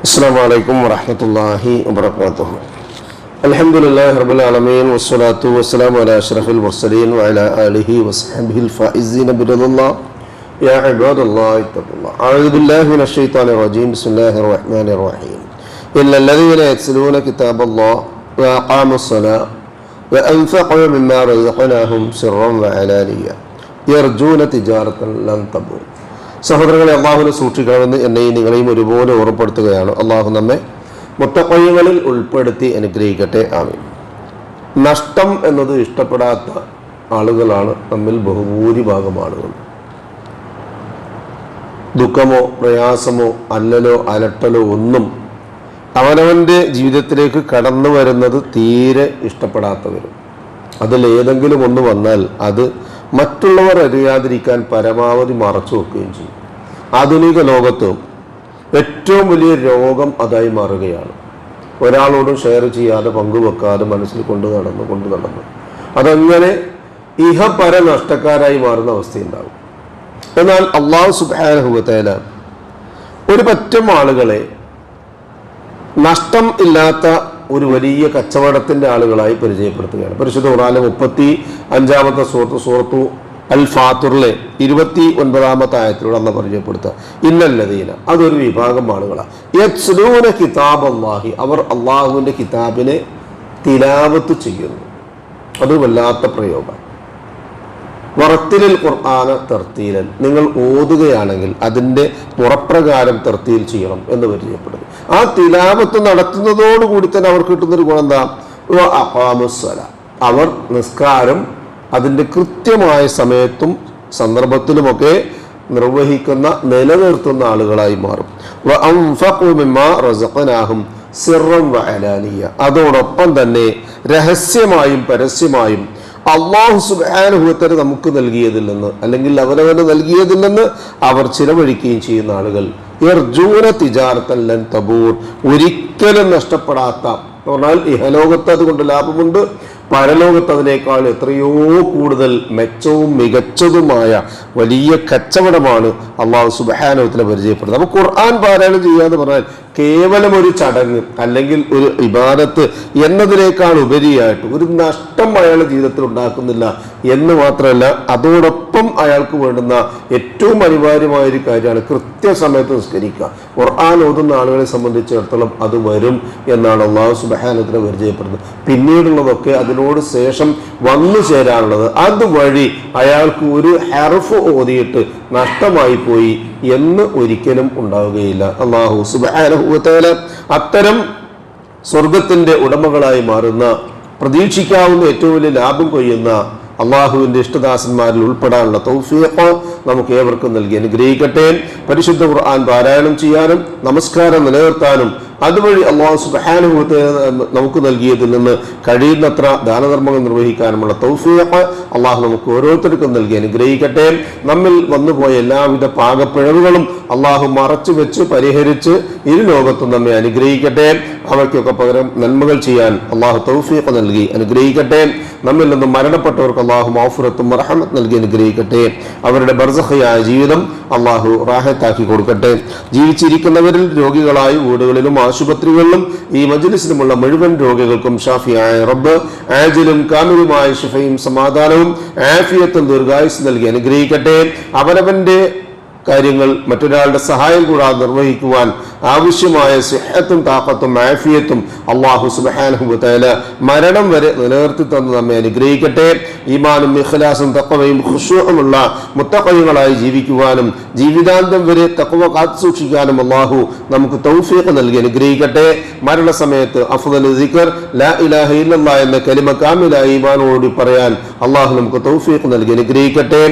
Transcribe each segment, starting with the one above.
السلام عليكم ورحمة الله وبركاته. الحمد لله رب العالمين والصلاة والسلام على أشرف المرسلين وعلى آله وصحبه الفائزين برضا الله. يا عباد الله اتقوا الله. أعوذ بالله من الشيطان الرجيم. بسم الله الرحمن الرحيم. إلا الذين يتلون كتاب الله وأقاموا الصلاة وأنفقوا مما رزقناهم سرا وعلانية يرجون تجارة لن تبور. സഹോദരങ്ങളെ അള്ളാഹുവിനെ സൂക്ഷിക്കണമെന്ന് എന്നെയും നിങ്ങളെയും ഒരുപോലെ ഓർമ്മപ്പെടുത്തുകയാണ്. അള്ളാഹു നമ്മെ മുട്ടക്കൊയ്യങ്ങളിൽ ഉൾപ്പെടുത്തി അനുഗ്രഹിക്കട്ടെ. ആമീൻ. നഷ്ടം എന്നത് ഇഷ്ടപ്പെടാത്ത ആളുകളാണ്. നമ്മിൽ ബഹുഭൂരിഭാഗം ആളുകൾ. ദുഃഖമോ പ്രയാസമോ അല്ലലോ അലട്ടലോ ഒന്നും അവനവന്റെ ജീവിതത്തിലേക്ക് കടന്നു വരുന്നത് തീരെ ഇഷ്ടപ്പെടാത്തവരും. അതിൽ ഏതെങ്കിലും ഒന്ന് വന്നാൽ അത് മറ്റുള്ളവർ അറിയാതിരിക്കാൻ പരമാവധി മറച്ചു വെക്കുകയും ചെയ്യും. ആധുനിക ലോകത്ത് ഏറ്റവും വലിയ രോഗം അതായി മാറുകയാണ്. ഒരാളോടും ഷെയർ ചെയ്യാതെ പങ്കുവെക്കാതെ മനസ്സിൽ കൊണ്ടു നടന്നു കൊണ്ടു നടന്നു. അതങ്ങനെ ഇഹപര നഷ്ടക്കാരായി മാറുന്ന അവസ്ഥയുണ്ടാകും. എന്നാൽ അള്ളാഹു സുബാനുഭവത്തേല ഒരു പറ്റം ആളുകളെ നഷ്ടം ഇല്ലാത്ത ഒരു വലിയ കച്ചവടത്തിന്റെ ആളുകളായി പരിചയപ്പെടുത്തുകയാണ്. പരിശുദ്ധ ഖുറാനിലെ മുപ്പത്തി അഞ്ചാമത്തെ സുഹൃത്ത് സുഹൃത്തു അൽ ഫാത്തുറിലെ ഇരുപത്തി ഒൻപതാമത്തെ ആയത്തിലൂടെ അന്ന് പരിചയപ്പെടുത്തുക. ഇന്നല്ലതീന അതൊരു വിഭാഗം ആളുകളാണ് കിതാബ് അള്ളാഹി അവർ അള്ളാഹുവിന്റെ കിതാബിനെ തിലാവത്ത് ചെയ്യുന്നു. അത് വല്ലാത്ത പ്രയോഗം വറത്തിലിൽ ഖുർആന തർത്തീലൻ. നിങ്ങൾ ഓതുകയാണെങ്കിൽ അതിന്റെ പുറപ്രകാരം തർത്തീൽ ചെയ്യണം എന്ന് പരിചയപ്പെടുന്നു. ആ തിലാപത്ത് നടത്തുന്നതോടുകൂടി തന്നെ അവർക്ക് കിട്ടുന്നൊരു ഗുണം എന്താ? അപ്പാമുസ്വല അവർ നിസ്കാരം അതിന്റെ കൃത്യമായ സമയത്തും സന്ദർഭത്തിലുമൊക്കെ നിർവഹിക്കുന്ന നിലനിർത്തുന്ന ആളുകളായി മാറും. റസഖനാഹും സിറം വ അലാനിയ അതോടൊപ്പം തന്നെ രഹസ്യമായും പരസ്യമായും അള്ളാഹു സുബാനുഭവത്തിന് നമുക്ക് നൽകിയതിൽ നിന്ന് അല്ലെങ്കിൽ അവരവന് നൽകിയതിൽ നിന്ന് അവർ ചിലവഴിക്കുകയും ചെയ്യുന്ന ആളുകൾ. ഇർജൂന തിജാരത്തല്ലൻ തബൂർ. ഒരിക്കലും നഷ്ടപ്പെടാത്ത എന്ന് പറഞ്ഞാൽ ഇഹലോകത്ത് അതുകൊണ്ട് ലാഭമുണ്ട് പരലോകത്ത് അതിനേക്കാൾ എത്രയോ കൂടുതൽ മെച്ചവും മികച്ചതുമായ വലിയ കച്ചവടമാണ് അള്ളാഹു സുബാനുഭവത്തിനെ പരിചയപ്പെടുന്നത് അപ്പോൾ ഖുർആൻ പാരായണം ചെയ്യാന്ന് പറഞ്ഞാൽ കേവലം ഒരു ചടങ്ങ് അല്ലെങ്കിൽ ഒരു ഇബാദത്ത് എന്നതിനേക്കാൾ ഉപരിയായിട്ട് ഒരു നഷ്ടം അയാളുടെ ജീവിതത്തിൽ ഉണ്ടാക്കുന്നില്ല എന്ന് മാത്രമല്ല അതോടൊപ്പം അയാൾക്ക് വേണ്ടുന്ന ഏറ്റവും അനിവാര്യമായ ഒരു കാര്യമാണ് കൃത്യസമയത്ത് നിസ്കരിക്കുക. ഖുർആൻ ഓതുന്ന ആളുകളെ സംബന്ധിച്ചിടത്തോളം അത് വരും എന്നാണ് അള്ളാഹു സുബഹാനത്തിന് പരിചയപ്പെടുന്നത്. പിന്നീടുള്ളതൊക്കെ അതിനോട് ശേഷം വന്നു ചേരാനുള്ളത്. അതുവഴി അയാൾക്ക് ഒരു ഹെർഫ് ഓതിയിട്ട് നഷ്ടമായി പോയി എന്ന് ഒരിക്കലും ഉണ്ടാവുകയില്ല. അള്ളാഹു സുബാനഹുല അത്തരം സ്വർഗത്തിന്റെ ഉടമകളായി മാറുന്ന പ്രതീക്ഷിക്കാവുന്ന ഏറ്റവും വലിയ ലാഭം കൊയ്യുന്ന അള്ളാഹുവിന്റെ ഇഷ്ടദാസന്മാരിൽ ഉൾപ്പെടാനുള്ള തൗഫീഖ് നമുക്ക് ഏവർക്കും നൽകി അനുഗ്രഹിക്കട്ടെ. പരിശുദ്ധ ഖുർആൻ പാരായണം ചെയ്യാനും നമസ്കാരം നിലനിർത്താനും അതുവഴി അള്ളാഹു സുബാനുഭവത്തെ നമുക്ക് നൽകിയതിൽ നിന്ന് കഴിയുന്നത്ര ദാനധർമ്മങ്ങൾ നിർവഹിക്കാനുമുള്ള തൗഫീഖ് അള്ളാഹു നമുക്ക് ഓരോരുത്തർക്കും നൽകി അനുഗ്രഹിക്കട്ടെ. നമ്മിൽ വന്നുപോയ എല്ലാവിധ പാകപ്പിഴവുകളും അള്ളാഹു മറച്ചു വെച്ച് പരിഹരിച്ച് ഇരു ലോകത്തും നമ്മെ അനുഗ്രഹിക്കട്ടെ. അവയ്ക്കൊക്കെ പകരം നന്മകൾ ചെയ്യാൻ അള്ളാഹു തൗഫീഖ് നൽകി അനുഗ്രഹിക്കട്ടെ. നമ്മിൽ നിന്ന് മരണപ്പെട്ടവർക്ക് അള്ളാഹു മാഫുറത്തും റഹമത്ത് നൽകി അനുഗ്രഹിക്കട്ടെ. അവരുടെ ബർസഹയായ ജീവിതം അള്ളാഹു റാഹത്താക്കി കൊടുക്കട്ടെ. ജീവിച്ചിരിക്കുന്നവരിൽ രോഗികളായി വീടുകളിലും ആശുപത്രികളിലും ഈ മജ്ലിസിലുമുള്ള മുഴുവൻ രോഗികൾക്കും ഷാഫിയായ റബ്ബ് ആജിലും കാമിലുമായ ഷിഫയും സമാധാനവും ആഫിയത്തും ദീർഘായുസ് നൽകി അനുഗ്രഹിക്കട്ടെ. അവനവന്റെ കാര്യങ്ങൾ മറ്റൊരാളുടെ സഹായം കൂടാതെ നിർവഹിക്കുവാൻ ആവശ്യമായ സിഹത്തും താക്കത്തും ആഫിയത്തും അള്ളാഹു സുബാനുഹുല മരണം വരെ നിലനിർത്തി തന്ന് നമ്മെ അനുഗ്രഹിക്കട്ടെ. ഈമാനും ഇഖ്ലാസും തക്കവയും ഖുഷുഹുമുള്ള മുത്തക്കൈകളായി ജീവിക്കുവാനും ജീവിതാന്തം വരെ തക്കവ കാത്തു സൂക്ഷിക്കാനും അള്ളാഹു നമുക്ക് തൗഫീഖ് നൽകി അനുഗ്രഹിക്കട്ടെ. മരണസമയത്ത് അഫ്ദൽ ദിക്കർ ലാ ഇലാഹ ഇല്ലല്ലാ എന്ന കലിമ കാമില ഈമാനോട് പറയാൻ അള്ളാഹു നമുക്ക് തൗഫീഖ് നൽകി അനുഗ്രഹിക്കട്ടെ.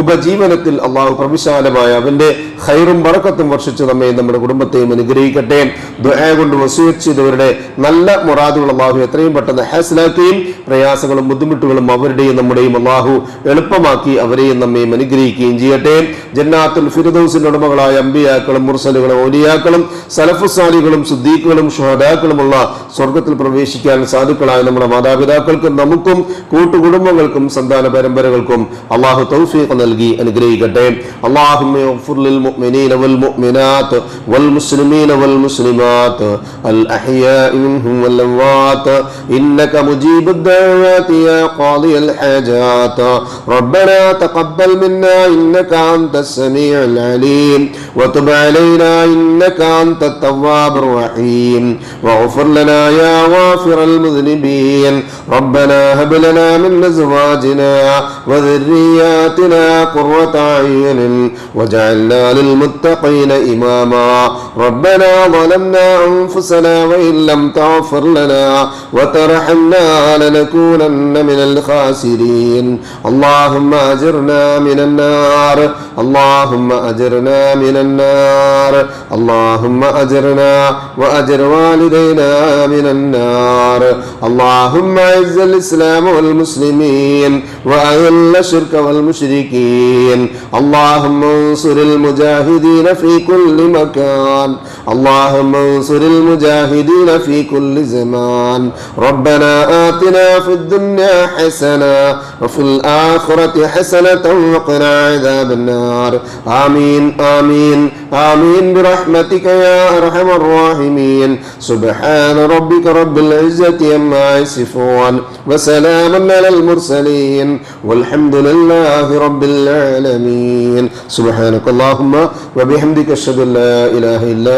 ഉപജീവനത്തിൽ അള്ളാഹു പ്രവിശാലമായ അവന്റെ ഖൈറും ബറക്കത്തും വർഷിച്ച് നമ്മെ നമ്മുടെ കുടുംബത്തെയും അനുഗ്രഹിക്കട്ടെ ദുആ കൊണ്ട് വസൂയത്ത് ചെയ്തവരുടെ നല്ല മുറാദുകൾ അള്ളാഹു എത്രയും പെട്ടെന്ന് ഹാസിലാക്കുകയും പ്രയാസങ്ങളും ബുദ്ധിമുട്ടുകളും അവരുടെയും നമ്മുടെയും അള്ളാഹു എളുപ്പമാക്കി അവരെയും നമ്മയും അനുഗ്രഹിക്കുകയും ചെയ്യട്ടെ ജന്നാത്തുൽ ഫിറുദൌസിന്റെ ഉടമകളായ അമ്പിയാക്കളും മുർസലുകളും ഓലിയാക്കളും സലഫുസാലികളും സുദ്ദീഖുകളും ഷുഹദാക്കളുമുള്ള സ്വർഗത്തിൽ പ്രവേശിക്കാൻ സാധുക്കളായ നമ്മുടെ മാതാപിതാക്കൾക്കും നമുക്കും കൂട്ടുകുടുംബങ്ങൾക്കും സന്താന പരമ്പരകൾക്കും അള്ളാഹു തൗഫീഖ് നൽകി അനുഗ്രഹിക്കട്ടെ അള്ളാഹുമ്മ المؤمنين والمؤمنات والمسلمين والمسلمات الأحياء منهم والأموات. إنك مجيب الدعوات يا قاضي الحاجات. ربنا تقبل منا إنك أنت السميع العليم. وتب علينا إنك أنت التواب الرحيم. واغفر لنا يا غافر المذنبين. ربنا هب لنا من أزواجنا وذرياتنا قرة أعين. وجعلنا للمتقين إماما. ربنا ظلمنا أنفسنا وإن لم تغفر لنا وترحمنا لنكونن من الخاسرين. اللهم أجرنا من النار. اللهم أجرنا من النار. اللهم أجرنا وأجر والدينا من النار. اللهم أعز الإسلام والمسلمين وأذل الشرك والمشركين. اللهم انصر المجاهدين في كل مكان. اللهم انصر المجاهدين في كل زمان. ربنا آتنا في الدنيا حسنة وفي الآخرة حسنة وقنا عذاب النار. آمين آمين آمين. برحمتك يا أرحم الراحمين. سبحان ربك رب العزة عما يصفون وسلام على المرسلين. والحمد لله رب العالمين. سبحانك اللهم وبحمدك أشهد أن لا إله إلا